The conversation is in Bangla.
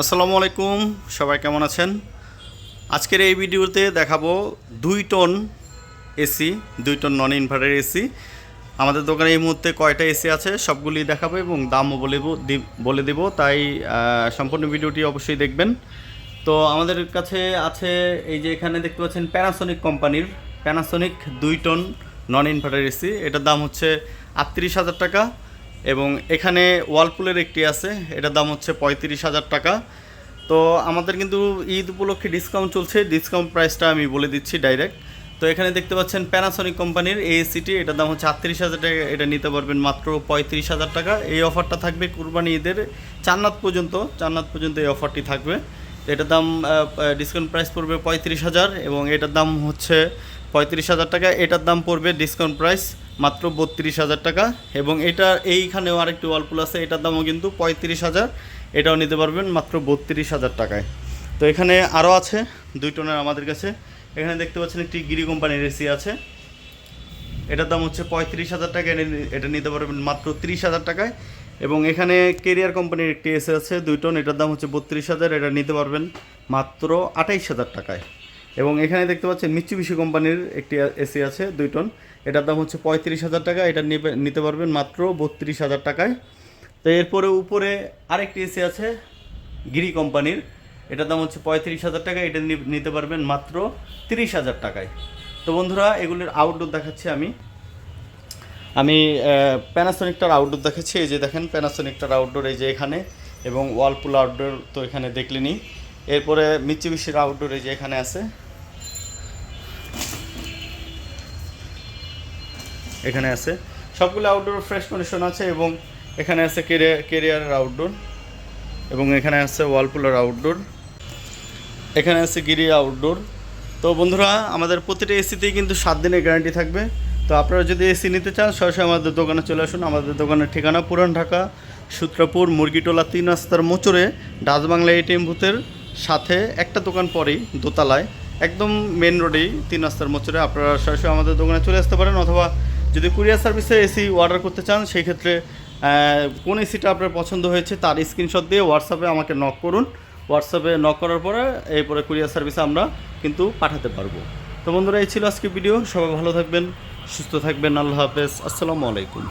আসসালামু আলাইকুম, সবাই কেমন আছেন? আজকের এই ভিডিওতে দেখাবো দুই টন এসি, দুই টন নন ইনভার্টার এসি। আমাদের দোকানে এই মুহূর্তে কয়টা এসি আছে সবগুলি দেখাবো এবং দামও বলে বলে দেব। তাই সম্পূর্ণ ভিডিওটি অবশ্যই দেখবেন। তো আমাদের কাছে আছে এই যে এখানে দেখতে পাচ্ছেন প্যানাসোনিক কোম্পানির প্যানাসোনিক দুই টন নন ইনভার্টার এসি। এটার দাম হচ্ছে আটত্রিশ হাজার টাকা। এবং এখানে ওয়ালপুলের একটি আছে। এটার দাম হচ্ছে পঁয়ত্রিশ হাজার টাকা। তো আমাদের কিন্তু ঈদ উপলক্ষে ডিসকাউন্ট চলছে। ডিসকাউন্ট প্রাইসটা আমি বলে দিচ্ছি ডাইরেক্ট তো এখানে দেখতে পাচ্ছেন প্যানাসনিক কোম্পানির এএসিটি এটার দাম হচ্ছে আটত্রিশ হাজার টাকা। এটা নিতে পারবেন মাত্র পঁয়ত্রিশ হাজার টাকা। এই অফারটা থাকবে কুরবানি ঈদের চান্নাত পর্যন্ত। চান্নাত পর্যন্ত এই অফারটি থাকবে। এটার দাম ডিসকাউন্ট প্রাইস পড়বে পঁয়ত্রিশ হাজার এবং এটার দাম হচ্ছে পঁয়ত্রিশ হাজার টাকা। এটার দাম পড়বে ডিসকাউন্ট প্রাইস মাত্র বত্রিশ হাজার টাকা। এবং এটা এইখানেও আরেকটি ওয়ালপুল আছে, এটার দামও কিন্তু পঁয়ত্রিশ হাজার। এটাও নিতে পারবেন মাত্র বত্রিশ হাজার টাকায়। তো এখানে আরও আছে দুই টনের আমাদের কাছে। এখানে দেখতে পাচ্ছেন একটি গিরি কোম্পানির এসি আছে। এটার দাম হচ্ছে পঁয়ত্রিশ হাজার টাকা এটা নিতে পারবেন মাত্র তিরিশ হাজার টাকায়। এবং এখানে কেরিয়ার কোম্পানির একটি এসি আছে, দুই টন, এটার দাম হচ্ছে বত্রিশ হাজার, এটা নিতে পারবেন মাত্র আঠাইশ হাজার টাকায়। এবং এখানে দেখতে পাচ্ছেন মিচুবিশি কোম্পানির একটি এসি আছে, দুই টন। এটার দাম হচ্ছে পঁয়ত্রিশ হাজার টাকা, এটা নিতে পারবেন মাত্র বত্রিশ হাজার টাকায়। তো এরপরে উপরে আরেকটি এসি আছে, গিরি কোম্পানির। এটার দাম হচ্ছে পঁয়ত্রিশ হাজার টাকা, এটা নিতে পারবেন মাত্র তিরিশ হাজার টাকায়। তো বন্ধুরা, এগুলির আউটডোর দেখাচ্ছি আমি। আমি প্যানাসোনিকটার আউটডোর দেখাচ্ছি, এই যে দেখেন প্যানাসোনিকটার আউটডোর এই যে এখানে, এবং ওয়ালপুল আউটডোর তো এখানে দেখলেনি এরপরে মিচিবিশির আউটডোর যে এখানে আছে। এখানে আছে। সবগুলো আউটডোর ফ্রেশ কন্ডিশন আছে এবং এখানে আছে কেরিয়ার কেরিয়ারের আউটডোর এবং এখানে আছে ওয়ালপুলের আউটডোর এখানে আছে গিরি আউটডোর তো বন্ধুরা, আমাদের প্রতিটা এসিতেই কিন্তু সাত দিনের গ্যারান্টি থাকবে। তো আপনারা যদি এসি নিতে চান, সরাসরি আমাদের দোকানে চলে আসুন। আমাদের দোকানের ঠিকানা পুরান ঢাকা, সূত্রাপুর, মুরগিটোলা, তিন রাস্তার মোচরে ডাচ বাংলা এটিএম বুথের সাথে একটা দোকান পরেই দোতলায়, একদম মেন রোডেই তিন রাস্তার মোচরে আপনারা সরাসরি আমাদের দোকানে চলে আসতে পারেন অথবা যদি কুরিয়ার সার্ভিসে এসি অর্ডার করতে চান, সেই ক্ষেত্রে কোন এসিটা আপনার পছন্দ হয়েছে তার স্ক্রিনশট দিয়ে হোয়াটসঅ্যাপে আমাকে নক করুন। হোয়াটসঅ্যাপে নক করার পরে এরপরে কুরিয়ার সার্ভিসে আমরা কিন্তু পাঠাতে পারব। তো বন্ধুরা, এই ছিল আজকে ভিডিও সবাই ভালো থাকবেন, সুস্থ থাকবেন। আল্লাহ হাফেজ। আসসালামু আলাইকুম।